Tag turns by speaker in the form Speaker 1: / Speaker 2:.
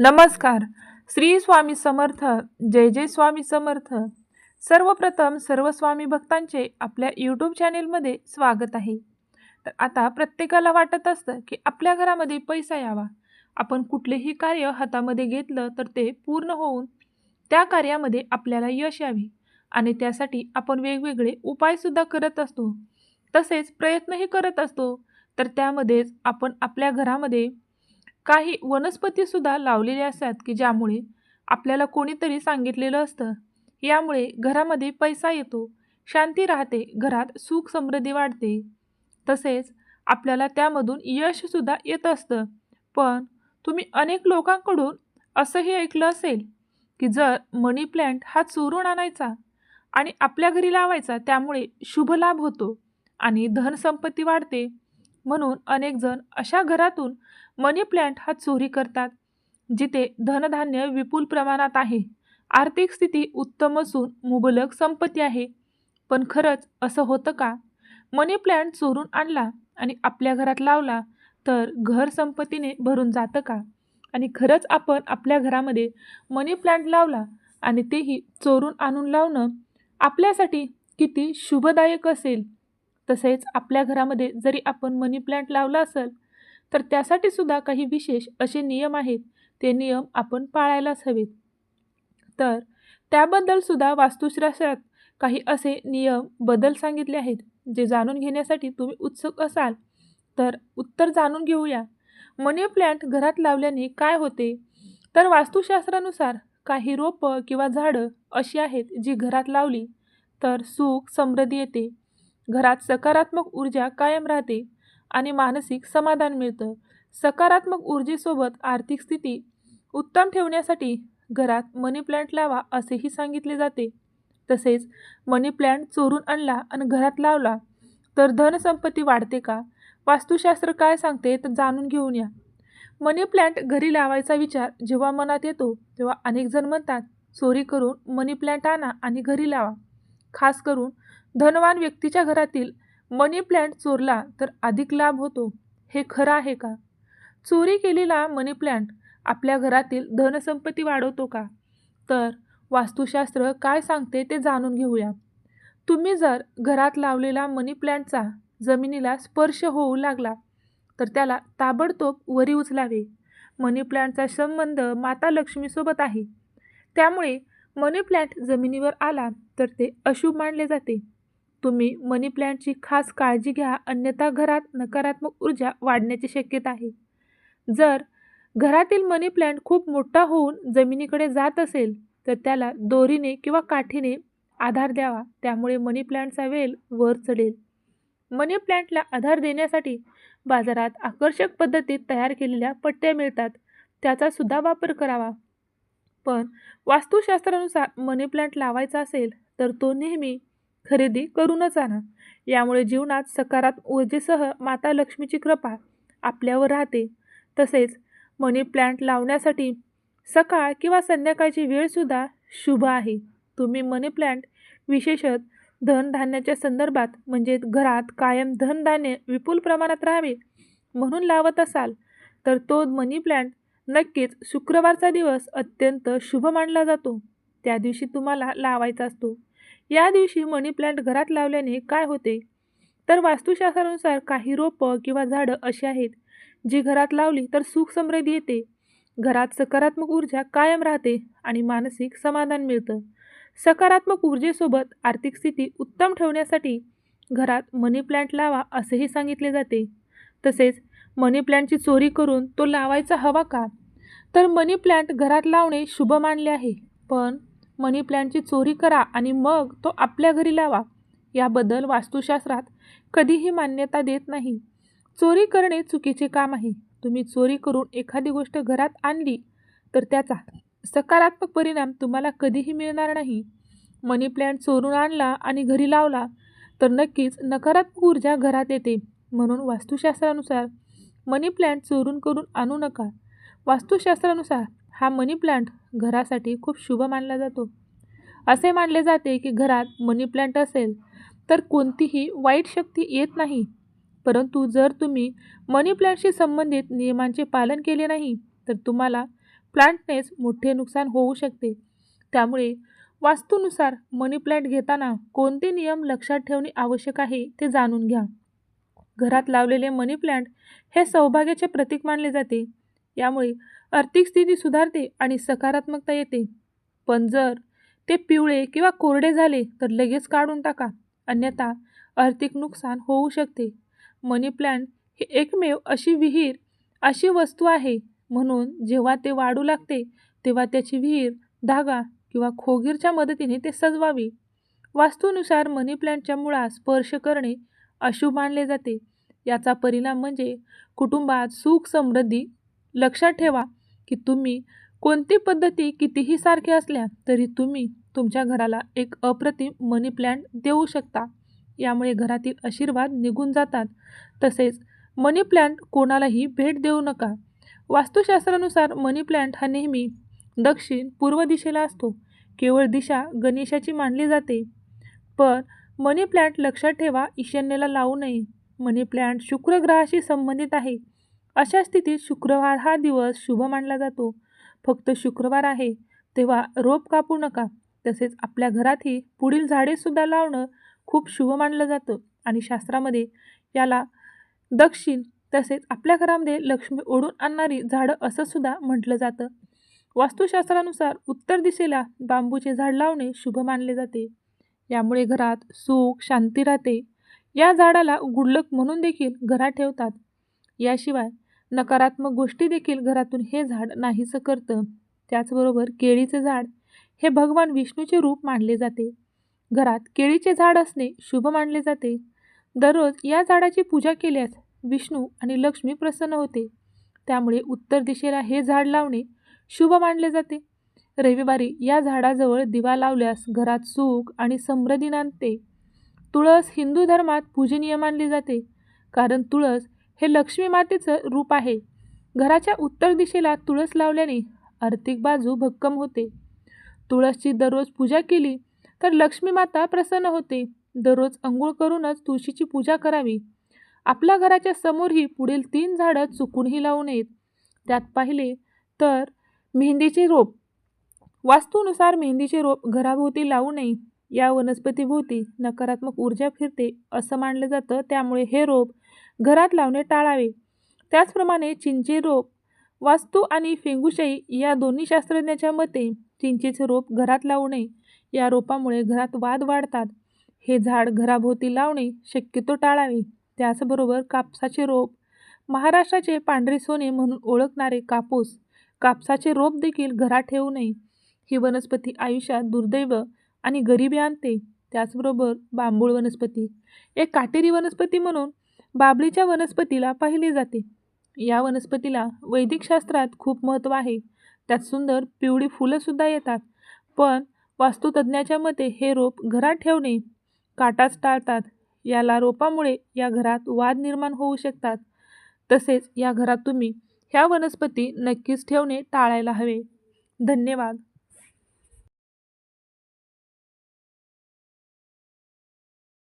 Speaker 1: नमस्कार. श्री स्वामी समर्थ जय जय स्वामी समर्थ. सर्वप्रथम सर्व स्वामी भक्तांचे आपल्या यूट्यूब चॅनेलमध्ये स्वागत आहे. तर आता प्रत्येकाला वाटत असतं की आपल्या घरामध्ये पैसा यावा. आपण कुठलेही कार्य हातामध्ये घेतलं तर ते पूर्ण होऊन त्या कार्यामध्ये आपल्याला यश यावे आणि त्यासाठी आपण वेगवेगळे उपायसुद्धा करत असतो. तसेच प्रयत्नही करत असतो. तर त्यामध्येच आपण आपल्या घरामध्ये काही वनस्पतीसुद्धा लावलेल्या असतात की ज्यामुळे आपल्याला कोणीतरी सांगितलेलं असतं. यामुळे घरामध्ये पैसा येतो शांती राहते घरात सुख समृद्धी वाढते. तसेच आपल्याला त्यामधून यशसुद्धा येत असतं. पण तुम्ही अनेक लोकांकडून असंही ऐकलं असेल की जर मनी प्लॅन्ट हा चोरून आणायचा आणि आपल्या घरी लावायचा त्यामुळे शुभ लाभ होतो आणि धनसंपत्ती वाढते. म्हणून अनेक जण अशा घरातून मनी प्लॅन्ट हा चोरी करतात जिथे धनधान्य विपुल प्रमाणात आहे. आर्थिक स्थिती उत्तम असून मुबलक संपत्ती आहे. पण खरंच असं होतं का? मनी प्लॅन्ट चोरून आणला आणि आपल्या घरात लावला तर घर संपत्तीने भरून जातं का? आणि खरंच आपण आपल्या घरामध्ये मनी प्लॅन्ट लावला आणि तेही चोरून आणून लावणं आपल्यासाठी किती शुभदायक असेल. तसेच आपल्या घरामध्ये जरी आपण मनी प्लांट लावला असेल तर त्यासाठी सुद्धा काही विशेष असे नियम आहेत. ते नियम आपण पाळायलाच हवेत. तर त्याबद्दल सुद्धा वास्तुशास्त्रात काही असे नियम बदल सांगितले आहेत जे जाणून घेण्यासाठी तुम्ही उत्सुक असाल. तर उत्तर जाणून घेऊया. मनी प्लांट घरात लावल्याने काय होते? तर वास्तुशास्त्रानुसार काही रोपं किंवा झाडं अशी आहेत जी घरात लावली तर सुख समृद्धी येते. घरात सकारात्मक ऊर्जा कायम राहते आणि मानसिक समाधान मिळतं. सकारात्मक ऊर्जेसोबत आर्थिक स्थिती उत्तम ठेवण्यासाठी घरात मनी प्लॅन्ट लावा असेही सांगितले जाते. तसेच मनी प्लॅन्ट चोरून आणला आणि घरात लावला तर धनसंपत्ती वाढते का? वास्तुशास्त्र काय सांगते तर जाणून घेऊन या. मनी प्लॅन्ट घरी लावायचा विचार जेव्हा मनात येतो तेव्हा अनेक जण म्हणतात चोरी करून मनी प्लॅन्ट आणा आणि घरी लावा. खास करून धनवान व्यक्तीच्या घरातील मनी प्लॅन्ट चोरला तर अधिक लाभ होतो. हे खरं आहे का? चोरी केलेला मनी प्लॅन्ट आपल्या घरातील धनसंपत्ती वाढवतो का? तर वास्तुशास्त्र काय सांगते ते जाणून घेऊया. तुम्ही जर घरात लावलेला मनी प्लॅन्टचा जमिनीला स्पर्श होऊ लागला तर त्याला ताबडतोब वरी उचलावे. मनी प्लॅन्टचा संबंध माता लक्ष्मीसोबत आहे. त्यामुळे मनी प्लॅन्ट जमिनीवर आला तर ते अशुभ मानले जाते. तुम्ही मनी खास काळजी घ्या अन्यथा घरात नकारात्मक ऊर्जा वाढण्याची शक्यता आहे. जर घरातील मनी प्लॅन्ट खूप मोठा होऊन जमिनीकडे जात असेल तर त्याला दोरीने किंवा काठीने आधार द्यावा त्यामुळे मनी प्लॅन्टचा वेल वर चढेल. मनी प्लॅन्टला आधार देण्यासाठी बाजारात आकर्षक पद्धतीत तयार केलेल्या पट्ट्या मिळतात त्याचा सुद्धा वापर करावा. पण वास्तुशास्त्रानुसार मनी प्लॅन्ट लावायचा असेल तर तो नेहमी खरेदी करूनच आणा. यामुळे जीवनात सकारात ऊर्जेसह माता लक्ष्मीची कृपा आपल्यावर राहते. तसेच मनी प्लॅन्ट लावण्यासाठी सकाळ किंवा संध्याकाळची वेळसुद्धा शुभ आहे. तुम्ही मनी प्लॅन्ट विशेषत धनधान्याच्या संदर्भात म्हणजे घरात कायम धनधान्य विपुल प्रमाणात राहावे म्हणून लावत असाल तर तो मनी प्लॅन्ट नक्कीच शुक्रवारचा दिवस अत्यंत शुभ मानला जातो. त्या दिवशी तुम्हाला लावायचा असतो. या दिवशी मनी प्लांट घरात लावल्याने काय होते? तर वास्तुशास्त्रानुसार काही रोपं किंवा झाडं अशी आहेत जी घरात लावली तर सुख समृद्धी येते. घरात सकारात्मक ऊर्जा कायम राहते आणि मानसिक समाधान मिळतं. सकारात्मक ऊर्जेसोबत आर्थिक स्थिती उत्तम ठेवण्यासाठी घरात मनी प्लांट लावा असेही सांगितले जाते. तसेच मनी प्लांटची चोरी करून तो लावायचा हवा का? तर मनी प्लांट घरात लावणे शुभ मानले आहे पण मनी प्लॅन्टची चोरी करा आणि मग तो आपल्या घरी लावा. याबद्दल वास्तुशास्त्रात कधीही मान्यता देत नाही. चोरी करणे चुकीचे काम आहे. तुम्ही चोरी करून एखादी गोष्ट घरात आणली तर त्याचा सकारात्मक परिणाम तुम्हाला कधीही मिळणार नाही. मनी प्लॅन्ट चोरून आणला आणि घरी लावला तर नक्कीच नकारात्मक ऊर्जा घरात येते. म्हणून वास्तुशास्त्रानुसार मनी प्लॅन्ट चोरून करून आणू नका. वास्तुशास्त्रानुसार हा मनी प्लांट घरासाठी खूप शुभ मानला जातो. असे मानले जाते की घरात मनी प्लांट असेल तर कोणतीही वाईट शक्ती येत नाही. परंतु जर तुम्ही मनी प्लांटशी संबंधित नियमांचे पालन केले नाही तर तुम्हाला प्लांटनेच मोठे नुकसान होऊ शकते. त्यामुळे वास्तूनुसार मनी प्लांट घेताना कोणते नियम लक्षात ठेवणे आवश्यक आहे ते जाणून घ्या. घरात लावलेले मनी प्लांट हे सौभाग्याचे प्रतीक मानले जाते. यामुळे आर्थिक स्थिती सुधारते आणि सकारात्मकता येते. पण जर ते पिवळे किंवा कोरडे झाले तर लगेच काढून टाका. अन्यथा आर्थिक नुकसान होऊ शकते. मनी प्लांट हे एकमेव अशी विहीर अशी वस्तू आहे. म्हणून जेव्हा ते वाढू लागते तेव्हा त्याची विहीर धागा किंवा खोगीरच्या मदतीने ते सजवावी. वास्तूनुसार मनी प्लांटच्या मुळास स्पर्श करणे अशुभ मानले जाते. याचा परिणाम म्हणजे कुटुंबात सुख समृद्धी लक्षात ठेवा. की तुम्ही कोणती पद्धती कितीही सारख्या असल्या तरी तुम्ही तुमच्या घराला एक अप्रतिम मनी प्लॅन्ट देऊ शकता. यामुळे घरातील आशीर्वाद निघून जातात. तसेच मनी प्लॅन्ट कोणालाही भेट देऊ नका. वास्तुशास्त्रानुसार मनी प्लॅन्ट हा नेहमी दक्षिण पूर्व दिशेला असतो. केवळ दिशा गणेशाची मानली जाते. पण मनी प्लॅन्ट लक्षात ठेवा ईशान्येला लावू नये. मनी प्लॅन्ट शुक्र ग्रहाशी संबंधित आहे. अशा स्थितीत शुक्रवार हा दिवस शुभ मानला जातो. फक्त शुक्रवार आहे तेव्हा रोप कापू नका. तसेच आपल्या घरातही पुढील झाडेसुद्धा लावणं खूप शुभ मानलं जातं. आणि शास्त्रामध्ये याला दक्षिण तसेच आपल्या घरामध्ये लक्ष्मी ओढून आणणारी झाडं असं सुद्धा म्हटलं जातं. वास्तुशास्त्रानुसार उत्तर दिशेला बांबूचे झाड लावणे शुभ मानले जाते. यामुळे घरात सुख शांती राहते. या झाडाला गुडलक म्हणून देखील घरात ठेवतात. याशिवाय नकारात्मक गोष्टी देखील घरातून हे झाड नाहीसं करतं. त्याचबरोबर केळीचे झाड हे भगवान विष्णूचे रूप मानले जाते. घरात केळीचे झाड असणे शुभ मानले जाते. दररोज या झाडाची पूजा केल्यास विष्णू आणि लक्ष्मी प्रसन्न होते. त्यामुळे उत्तर दिशेला हे झाड लावणे शुभ मानले जाते. रविवारी या झाडाजवळ दिवा लावल्यास घरात सुख आणि समृद्धी नांदते. तुळस हिंदू धर्मात पूजनीय मानली जाते. कारण तुळस हे लक्ष्मी मातेचं रूप आहे. घराच्या उत्तर दिशेला तुळस लावल्याने आर्थिक बाजू भक्कम होते. तुळसची दररोज पूजा केली तर लक्ष्मी माता प्रसन्न होते. दररोज अंघोळ करूनच तुळशीची पूजा करावी. आपल्या घराच्या समोरही पुढील तीन झाडं चुकूनही लावू नयेत. त्यात पाहिले तर मेहंदीचे रोप. वास्तूनुसार मेहंदीचे रोप घराभोवती लावू नये. या वनस्पतीभोवती नकारात्मक ऊर्जा फिरते असं मानलं जातं. त्यामुळे हे रोप घरात लावणे टाळावे. त्याचप्रमाणे चिंचे रोप वास्तू आणि फेंगुशाई या दोन्ही शास्त्रज्ञाच्या मते चिंचेचे रोप घरात लावू नये या रोपामुळे घरात वाद वाढतात. हे झाड घराभोवती लावणे शक्यतो टाळावे. त्याचबरोबर कापसाचे रोप महाराष्ट्राचे पांढरे सोने म्हणून ओळखणारे कापूस कापसाचे रोप देखील घरात ठेवू नये. ही वनस्पती आयुष्यात दुर्दैव आणि गरिबी आणते. त्याचबरोबर बांबूळ वनस्पती एक काटेरी वनस्पती म्हणून बाबलीच्या वनस्पतीला पाहिले जाते. या वनस्पतीला वैदिक शास्त्रात खूप महत्त्व आहे. त्यात सुंदर पिवळी फुलंसुद्धा येतात. पण वास्तुतज्ञाच्या मते हे रोप घरात ठेवणे काटाच टाळतात. याला रोपामुळे या घरात वाद निर्माण होऊ शकतात. तसेच या घरात तुम्ही ह्या वनस्पती नक्कीच ठेवणे टाळायला हवे. धन्यवाद.